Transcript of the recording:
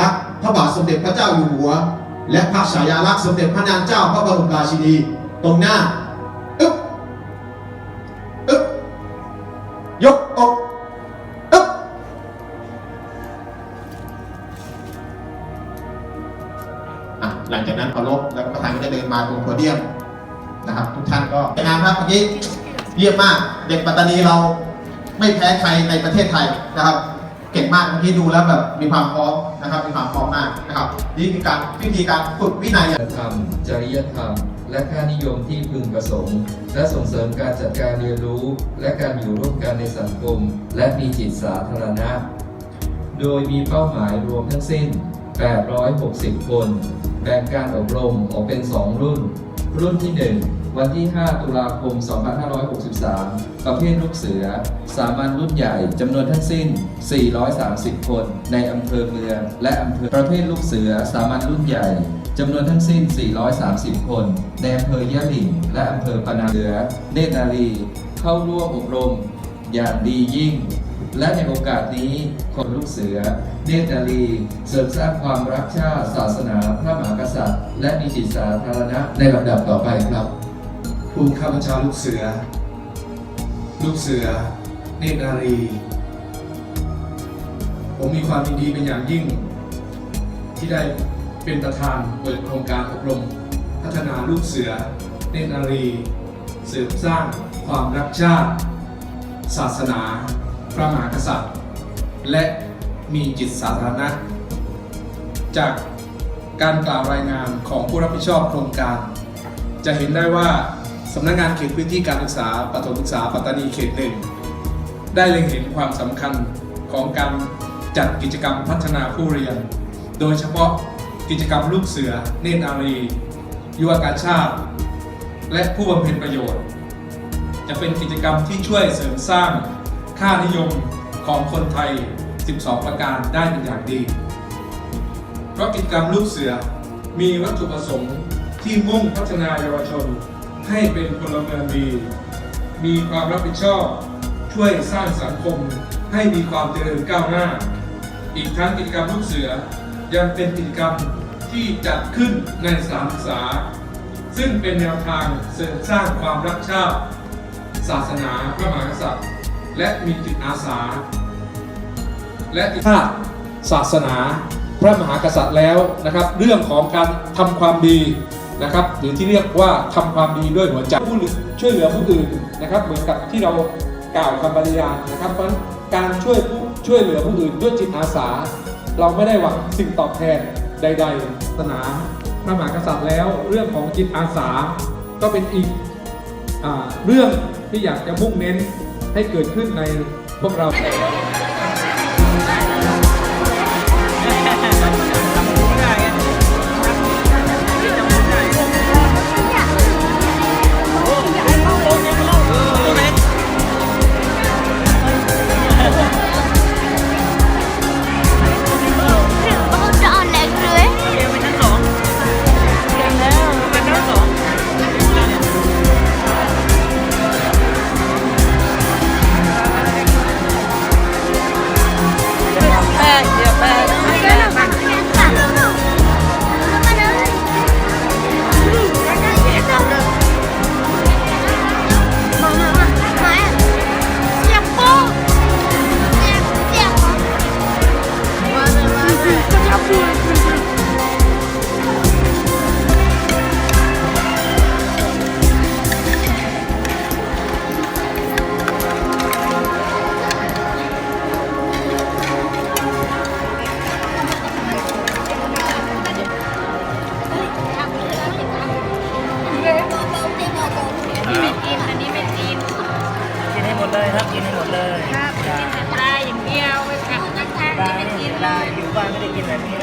ลักษณ์พระบาทสมเด็จพระเจ้าอยู่หัว และพระฉายาลักษณ์สมเด็จพระนางเจ้าพระบรมราชินีตรงหน้าอึ๊บอึ๊บยกอกอึ๊บอะหลังจากนั้นเคารพแล้วก็ประธานก็จะเดินมาตรงโพเดียมนะครับทุกท่านก็งานครับเมื่อกี้เยี่ยมมาก เด็กปัตตานีเราไม่แพ้ใครในประเทศไทยนะครับ เก่งมากเมื่อกี้ดูแล้วแบบมีความพร้อมนะครับ มีความพร้อมมากนะครับนี่คือการวิธีการฝึกวินัยธรรมจริยธรรม และค่านิยมที่พึงประสงค์ และส่งเสริมการจัดการเรียนรู้ และการอยู่ร่วมกันในสังคม และมีจิตสาธารณะ โดยมีเป้าหมายรวมทั้งสิ้น 860 คน แบ่งการอบรมออกเป็น 2 รุ่น รุ่นที่ 1 วันที่ 5 ตุลาคม 2563 ประเภทลูกเสือ สามัญรุ่นใหญ่จำนวนทั้งสิ้น 430 คน ในอำเภอเมือง และอำเภอประเภทลูกเสือ สามัญรุ่นใหญ่จำนวนทั้งสิ้น 430 คน ในอำเภอยะหลิ่ง และอำเภอปะนาเสือ เนตรนารี เข้าร่วมอบรม อย่างดียิ่ง และในโอกาสนี้ คนลูกเสือ เนตรนารี เสริมสร้างความรักชาติศาสนาพระมหากษัตริย์ และมีจิตสาธารณะในลำดับต่อไปครับผู้ข้าบัญชาลูกเสือ ลูกเสือ เนตรนารี ผมมีความยินดีเป็นอย่างยิ่ง ที่ได้เป็นประธานเปิดโครงการอบรม พัฒนาลูกเสือ เนตรนารี เสริมสร้างความรักชาติ ศาสนา พระมหากษัตริย์ และมีจิตสาธารณะ จาก การกล่าวรายงานของผู้รับผิดชอบโครงการ จะเห็นได้ว่าสำนักงานเขตพื้นที่การศึกษาปฐมศึกษาปัตตานีเขตหนึ่งได้เล็งเห็นความสำคัญของการจัดกิจกรรมพัฒนาผู้เรียน โดยเฉพาะกิจกรรมลูกเสือ เนตรนารียุวกาชาติ และผู้บำเพ็ญประโยชน์ จะเป็นกิจกรรมที่ช่วยเสริมสร้างค่านิยมของคนไทย 12 ประการได้เป็นอย่างดี เพราะกิจกรรมลูกเสือมีวัตถุประสงค์ที่มุ่งพัฒนาเยาวชน ให้เป็นพลเมืองดี มีความรับผิดชอบช่วยสร้างสังคมให้มีความเจริญก้าวหน้า อีกทั้งกิจกรรมลูกเสือยังเป็นกิจกรรมที่จัดขึ้นในสานศึกษา ซึ่งเป็นแนวทางเสริมสร้างความรักชาติ ศาสนาพระมหากษัตริย์ และมีจิตอาสา และชาติศาสนา พระมหากษัตริย์แล้วนะครับ เรื่องของการทำความดีนะครับ หรือที่เรียกว่าทำความดีด้วยหัวใจผู้ช่วยเหลือผู้อื่นนะครับ เหมือนกับที่เรากล่าวคำปริญาณนะครับเพราะการช่วยผู้ช่วยเหลือผู้อื่นด้วยจิตอาสา เราไม่ได้หวังสิ่งตอบแทนใด ๆศาสนาพระมหากษัตริย์แล้ว เรื่องของจิตอาสาก็เป็นอีกอเรื่องที่อยากจะมุ่งเน้นให้เกิดขึ้นในพวกเรา ครับกินให้หมดเลยครับกินแต่ปลาอย่างเดียวไปผักข้างๆปลาไม่ได้กินเลปลายอยู่บ้านไม่ได้กินแบบนี้นะนี่นี่นี่คนละห้าร้อยด้วยนี่